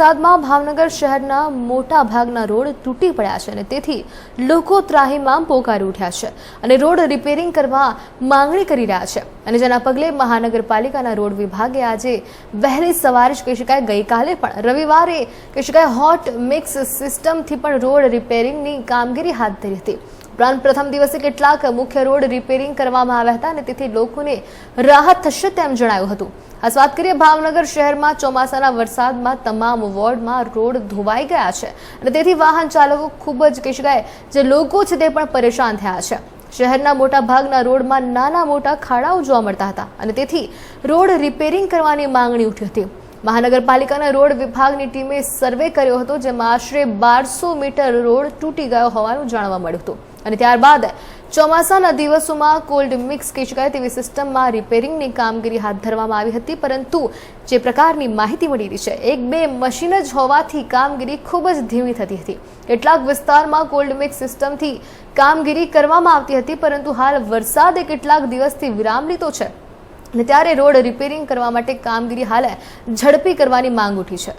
વરસાદમાં ભાવનગર શહેરના મોટા ભાગના રોડ તૂટી પડ્યા છે અને તેથી લોકો ત્રાહીમામ પોકારી ઉઠ્યા છે અને રોડ રિપેરિંગ કરવા માંગણી કરી રહ્યા છે. અને જેના પગલે મહાનગરપાલિકાના રોડ વિભાગે આજે વહેલી સવારે જ કહી શકાય ગઈકાલે પણ રવિવારે કહી શકાય હોટ મિક્સ સિસ્ટમથી પણ રોડ રિપેરિંગની કામગીરી હાથ ધરી હતી. ઉપરાંત પ્રથમ દિવસે કેટલાક મુખ્ય રોડ રિપેરિંગ કરવામાં આવ્યા હતા અને તેથી લોકોને રાહત થશે તેમ જણાયું હતું. આ વાત કરીએ, ભાવનગર શહેરમાં ચોમાસાના વરસાદમાં તમામ વોર્ડમાં રોડ ધોવાઈ ગયા છે અને તેથી વાહન ચાલકો ખૂબ જ કહી શકાય જે લોકો છે તે પણ પરેશાન થયા છે. શહેરના મોટા ભાગના રોડમાં નાના મોટા ખાડાઓ જોવા મળતા હતા અને તેથી રોડ રિપેરિંગ કરવાની માંગણી ઉઠી હતી. મહાનગરપાલિકાના રોડ વિભાગની ટીમે સર્વે કર્યો હતો, જેમાં આશરે બારસો મીટર રોડ તૂટી ગયો હોવાનું જાણવા મળ્યું હતું. અને ત્યારબાદ ચોમાસાના દિવસોમાં કોલ્ડ મિક્સ શકાય તેવી સિસ્ટમમાં રિપેરિંગની કામગીરી હાથ ધરવામાં આવી હતી, પરંતુ જે પ્રકારની માહિતી મળી રહી છે, એક બે મશીન જ હોવાથી કામગીરી ખૂબ જ ધીમી થતી હતી. કેટલાક વિસ્તારમાં કોલ્ડ મિક્સ સિસ્ટમથી કામગીરી કરવામાં આવતી હતી, પરંતુ હાલ વરસાદે કેટલાક દિવસથી વિરામ લીધો છે. અને ત્યારે રોડ રિપેરિંગ કરવા માટે કામગીરી હાલ ઝડપી કરવાની માંગ ઉઠી છે.